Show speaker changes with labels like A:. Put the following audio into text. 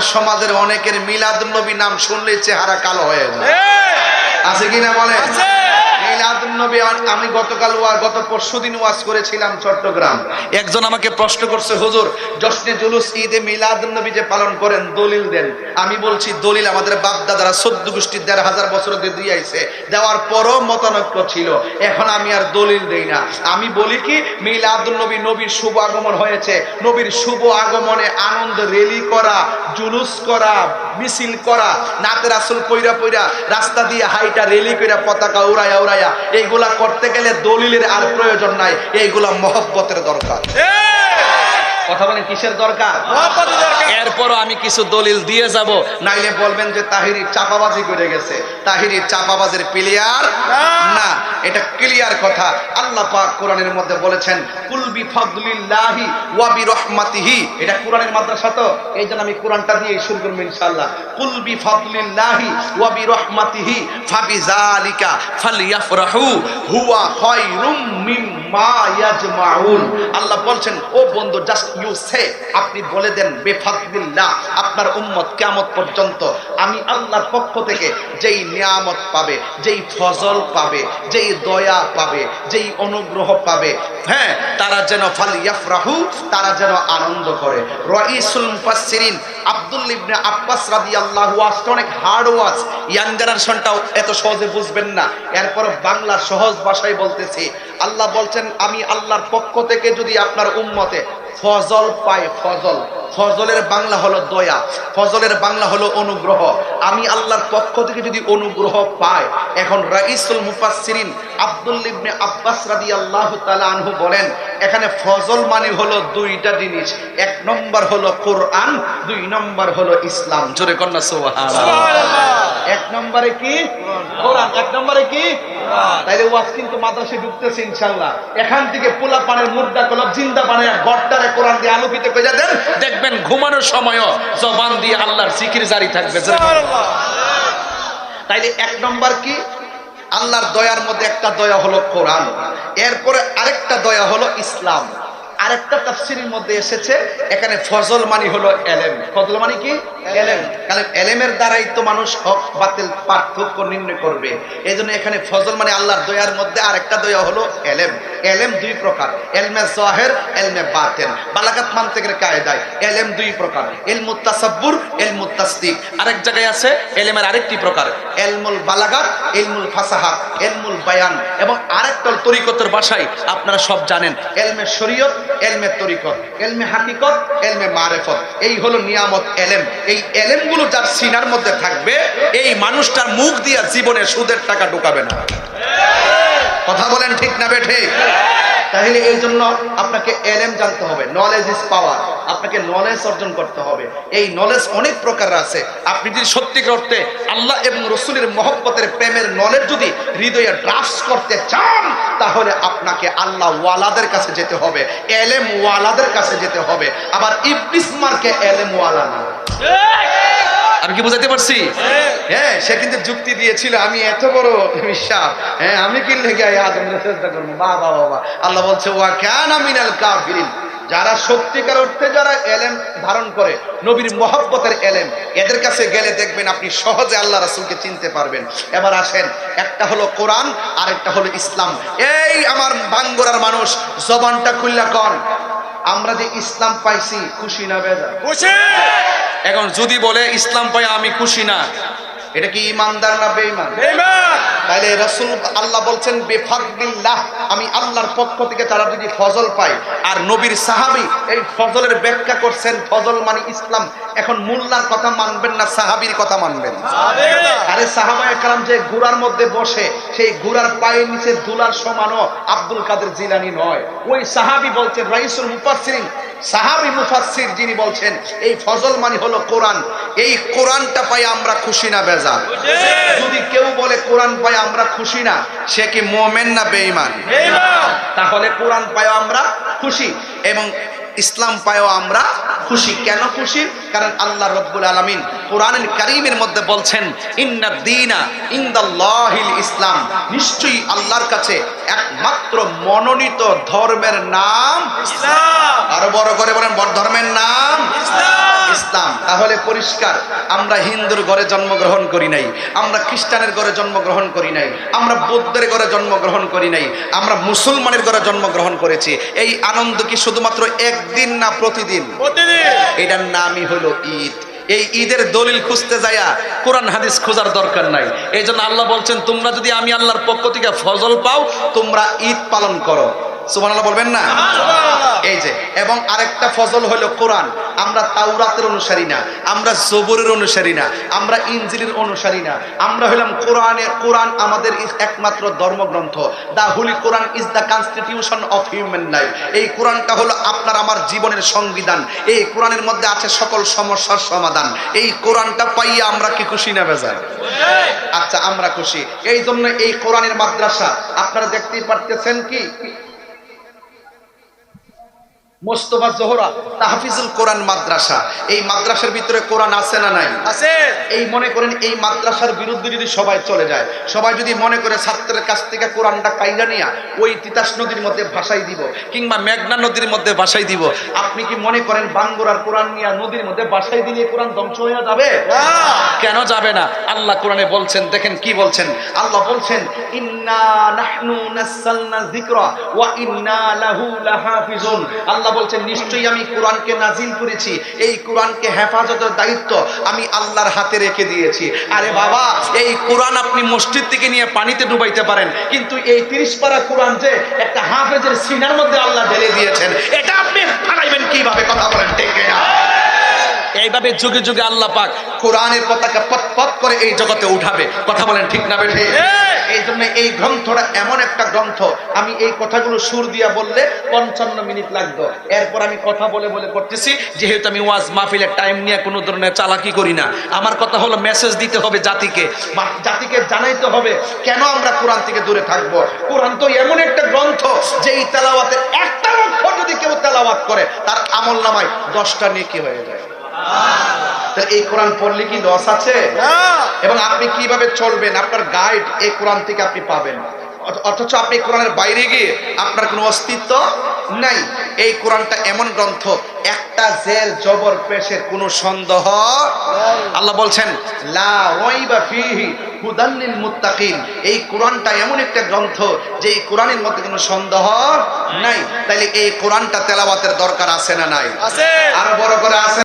A: আমাদের সমাজের অনেকের মিলাদ নবী নাম শুনলে চেহারা কালো হয়ে যায়। আছে কিনা বলে আমি গতকাল গত পরশুদিন ওয়াজ করেছিলাম চট্টগ্রাম। একজন আমাকে প্রশ্ন করছে, হুজুর জশ্নে জুলুস ঈদে যে পালন করেন, দলিল দেন? আমি বলছি, দলিল আমাদের গোষ্ঠীর দেড় হাজার বছর দিয়ে আইছে দেওয়ার পরও ছিল। এখন আমি আর দলিল দেই না। আমি বলি কি মিলাদুন নবী নবীর শুভ আগমন হয়েছে। নবীর শুভ আগমনে আনন্দ রেলি করা, জুলুস করা, মিছিল করা, নাতে রাসুল পইরা পইরা রাস্তা দিয়ে হাইটা রেলি কইরা পতাকা উড়াইয়া উড়াইয়া এইগুলা করতে গেলে দলিলের আর প্রয়োজন নাই এইগুলা মহব্বতের দরকার। কথা বলেন কিসের দরকার। এরপরও আমি কিছু দলিল দিয়ে যাব, নাইলে বলবেন যে তাহিরি চাপাবাজি করে গেছে। তাহিরি চাপাবাজের প্লেয়ার না, এটা ক্লিয়ার কথা। আল্লাহ পাক কোরআনের মধ্যে বলেছেন, কুল বিফাদলিল্লাহি ওয়া বিরহমাতিহি। এটা কোরআনের মাদ্রাসা তো? এই জন্য আমি কোরআনটা দিয়ে শুরু করব ইনশাআল্লাহ। কুল বিফাদলিল্লাহি ওয়া বিরহমাতিহি ফাবিযালিকা ফালইয়াফরাহু হুয়া খায়রুম মিম্মা ইয়াজমাউন। আল্লাহ বলছেন, ও বন্ধু জাস্ট ইউ সে আপনি বলে দেন বেফাদলিল্লাহ আপনার উম্মত কেমন পর্যন্ত আমি আল্লাহর পক্ষ থেকে যেই নিয়ামত পাবে, যেই ফজল পাবে, যেই দয়া পাবে, যেই অনুগ্রহ পাবে হ্যাঁ তারা যেন ফাল ইয়াফরাহু তারা যেন আনন্দ করে। রাইসুল মুফাসসিরিন আব্দুল ইবনে আব্বাস রাদিয়াল্লাহু আনহু, অনেক হার্ড ওয়াজ ইয়াং জেনারেশনটাও এত সহজে বুঝবেন না। এরপর বাংলা সহজ ভাষায় বলতেছি, আল্লাহ বলছেন, আমি আল্লাহর পক্ষ থেকে যদি আপনার উম্মতে ফজল পায় ফজল। ফজলের বাংলা হলো দয়া ফজলের বাংলা হলো অনুগ্রহ। আমি আল্লাহর পক্ষ থেকে যদি অনুগ্রহ পাই এখন রাইসুল মুফাসসিরিন আব্দুল ইবনে আব্বাস রাদিয়াল্লাহু তাআলা আনহু বলেন এখানে ফজল মানে হলো দুইটা জিনিস। এক নম্বর হলো কোরআন দুই নম্বর হলো ইসলাম। জোরে কন্যা সুবহানাল্লাহ। এক নম্বরে কি? কোরআন। এক নম্বরে কি? তাইলে ওয়াজ কিন্তু মাদ্রাসায় ঢুকতেছে ইনশাল্লাহ এখান থেকে পোলা পানের মুদ্রা কলব জিন্দা পানের গড়টারে কোরআন দিয়ে আলোকিত করে দেন। দেখবেন ঘুমানোর সময়ও জবান দিয়ে আল্লাহর জিকির জারি থাকবে। তাইলে এক নম্বর কি? আল্লাহর দয়ার মধ্যে একটা দয়া হলো কোরআন। এরপরে আরেকটা দয়া হলো ইসলাম। আরেকটা তাফসিরের মধ্যে এসেছে এখানে ফজল মানি হলো এলেম। ফজল মানি কি? এলেম। কারণ এলেমের দ্বারাই তো মানুষ হক বাতিল পার্থক্য নির্ণয় করবে। এই জন্য এখানে ফজল মানে আল্লাহর দয়ার মধ্যে আরেকটা দয়া হলো এলেম। এলেম দুই প্রকার এলমে জাহের এলমে বাতেন বালাগাত মানতে গেলে কায়দায় এলেম দুই প্রকার এল তাসাব্বুর এল তাসদিক। আরেক জায়গায় আছে এলেমের আরেকটি প্রকার এলমুল বালাগাত এলমুল ফাসাহাত এলমুল বায়ান। এবং আরেকটা তরিকতের ভাষায় আপনারা সব জানেন এলমে শরীয়ত এলমে তরিকত, এলমে হাকিকত, এলমে মারেফত। এই হলো নিয়ামত এলেম। এই এলেমগুলো যার সিনার মধ্যে থাকবে, এই মানুষটার মুখ দিয়ে জীবনে সুদের টাকা ঢুকাবে না। কথা বলেন ঠিক না বেঠে তাহলে এই জন্য আপনাকে এলএম জানতে হবে নলেজ ইজ পাওয়ার আপনাকে নলেজ অর্জন করতে হবে। এই নলেজ অনেক প্রকার আছে। আপনি যদি সত্যিকার অর্থে আল্লাহ এবং রসুলের মহব্বতের প্রেমের নলেজ যদি হৃদয়ে ড্রাফটস করতে চান, তাহলে আপনাকে আল্লাহ ওয়ালাদের কাছে যেতে হবে, এলেম ওয়ালাদের কাছে যেতে হবে। আবার ইবলিস মার্কে এলেম ওয়ালা না। আমি কি বুঝাতে পারছি? হ্যাঁ। সে কিন্তু যুক্তি দিয়েছিল আমি এত বড় বিশ্বাস। হ্যাঁ আমি কি লেগে আদম চেষ্টা করব? বাবা বাবা আল্লাহ বলছে ওয়া কেন মিনাল কাফিরিন। যারা সত্যিকার অর্থে যারা এলেম ধারণ করে নবীর মহব্বতের এলেম এদের কাছে গেলে দেখবেন আপনি সহজে আল্লাহ রাসুলকে চিনতে পারবেন। এবার আসেন একটা হলো কোরআন আর একটা হলো ইসলাম। এই আমার বাঙ্গরার মানুষ জবানটা খুললা কন আমরা যে ইসলাম পাইছি খুশি না বেজা এখন যদি বলে ইসলাম পাই আমি খুশি না এটা কি ইমানদার না বেঈমান? তাইলে রাসূল আল্লাহ বলছেন বেফাদলিল্লাহ আমি আল্লাহর পক্ষ থেকে তারা যদি ফজল পায় আর নবীর সাহাবী এই ফজলের ব্যাখ্যা করছেন ফজল মানে ইসলাম এখন মোল্লার কথা মানবেন না সাহাবীর কথা মানবেন। আরে সাহাবা একরাম যে গুড়ার মধ্যে বসে সেই গুড়ার পায়ের নিচে দুলার সমানও আব্দুল কাদের জিলানি নয়। ওই সাহাবী বলছেন রাইসুল মুফাসসিরিন। সাহাবি মুফাসসির যিনি বলছেন এই ফজল মানে হলো কোরআন। এই কোরআনটা পাই আমরা খুশি না বেজা যদি কেউ বলে কোরআন পাই আমরা খুশি না সে কি মোমেন না বেঈমান? তাহলে কোরআন পাই আমরা খুশি এবং ইসলাম পায়ও আমরা খুশি। কেন খুশি? কারণ আল্লাহ রব্বুল আলমিন কোরআনের কারিমের মধ্যে বলছেন ইন্না দিনা ইন্দাল্লাহিল ইসলাম। নিশ্চয়ই আল্লাহর কাছে একমাত্র মনোনীত ধর্মের নাম আরও বড় করে বলেন বড় ধর্মের নাম ইসলাম। তাহলে পরিষ্কার। আমরা হিন্দুর ঘরে জন্মগ্রহণ করি নাই আমরা খ্রিস্টানের ঘরে জন্মগ্রহণ করি নাই আমরা বৌদ্ধের ঘরে জন্মগ্রহণ করি নাই আমরা মুসলমানের ঘরে জন্মগ্রহণ করেছি। এই আনন্দ কি শুধুমাত্র একদিন না প্রতিদিন? এটার নামই হলো ঈদ। এই ঈদের দলিল খুঁজতে যায়া কোরআন হাদিস খোঁজার দরকার নাই। এই জন্য আল্লাহ বলছেন তোমরা যদি আমি আল্লাহর পক্ষ থেকে ফজল পাও তোমরা ঈদ পালন করো। সুবহানাল্লাহ বলবেন না? এই যে এবং আরেকটা ফজল হলো কোরআন। আমরা তাওরাতের অনুসারী না আমরা জবরের অনুসারী না আমরা ইনজিলের অনুসারী না। আমরা হলাম কোরআনে কোরআন আমাদের একমাত্র ধর্মগ্রন্থ। The holy Quran is the constitution of human life. এই কোরআনটা হলো আপনার আমার জীবনের সংবিধান। এই কোরআনের মধ্যে আছে সকল সমস্যার সমাধান। এই কোরআনটা পাইয়া আমরা কি খুশি না বেজার? আচ্ছা আমরা খুশি। এই জন্য এই কোরআনের মাদ্রাসা আপনারা দেখতেই পারতেছেন কি? মোস্তফা জোহরা তাহফিজুল কোরআন মাদ্রাসা। এই মাদ্রাসার ভিতরে কোরআন আছে না নাই?
B: আছে।
A: এই মনে করেন এই মাদ্রাসার বিরুদ্ধে যদি সবাই চলে যায় সবাই যদি মনে করে ছাত্রের কাছ থেকে কোরআনটা কাইলা নিয়া ওই তিতাস নদীর মধ্যে ভাসাই দিব কিংবা মেঘনা নদীর মধ্যে ভাসাই দিব আপনি কি মনে করেন বাঙ্গুরার কোরআন নিয়া নদীর মধ্যে ভাসাই দিলে কোরআন ধ্বংস হয়ে যাবে? কেন যাবে না? আল্লাহ কোরআনে বলছেন দেখেন কি বলছেন? আল্লাহ বলছেন ইন্না নাহনু নাসালনা যিকরা ওয়া ইন্না লাহু লাহাফিজুন। আল্লাহ বলছেন, নিশ্চয়ই আমি কোরআনকে নাজিল করেছি। এই কোরআনকে হেফাজতের দায়িত্ব আমি আল্লাহর হাতে রেখে দিয়েছি। আরে বাবা, এই কোরআন আপনি মসজিদ থেকে নিয়ে পানিতে ডুবাইতে পারেন। কিন্তু এই তিরিশ পারা কোরআন যে একটা হাফেজের সিনার মধ্যে আল্লাহ ঢেলে দিয়েছেন, এটা আপনি হারাইবেন কীভাবে? কথা বলেন, ঠিক এইভাবে যুগে যুগে আল্লাহ পাক কোরআনের পতাকা পথ পথ করে এই জগতে উঠাবে। কথা বলেন, ঠিক না বেঠে? এই জন্য এই গ্রন্থটা এমন একটা গ্রন্থ, আমি এই কথাগুলো সুর দিয়া বললে পঞ্চান্ন মিনিট লাগতো এরপর আমি কথা বলে বলে করতেছি, যেহেতু আমি ওয়াজ মাহফিলের টাইম নিয়ে কোনো ধরনের চালাকি করি না। আমার কথা হলো মেসেজ দিতে হবে জাতিকে জাতিকে জানাইতে হবে কেন আমরা কোরআন থেকে দূরে থাকব। কোরআন তো এমন একটা গ্রন্থ যে এই তেলাওয়াতের একটা অক্ষর যদি কেউ তেলাওয়াত করে, তার আমল নামায় দশটা নেকি হয়ে যায়। এই কোরআন পড়লে কি দশ আছে? এবং আপনি কীভাবে চলবেন? আপনার গাইড এই কোরআন থেকে আপনি পাবেন। অথচ আপনি কোরআনের বাইরে গিয়ে আপনার কোনো অস্তিত্ব নাই। এই কোরআনটা এমন গ্রন্থ একটা জের জবর পেশের কোনো সন্দেহ আল্লাহ বলছেন লা রাইবা ফিহি হুদান মুত্তাকিন। এই কোরআনটা এমন একটা গ্রন্থ যে এই কোরআনের মধ্যে কোনো সন্দেহ নাই। তাইলে এই কোরআনটা তেলাওয়াতের দরকার আছে না নাই?
B: আছে।
A: আরও বড় করে আছে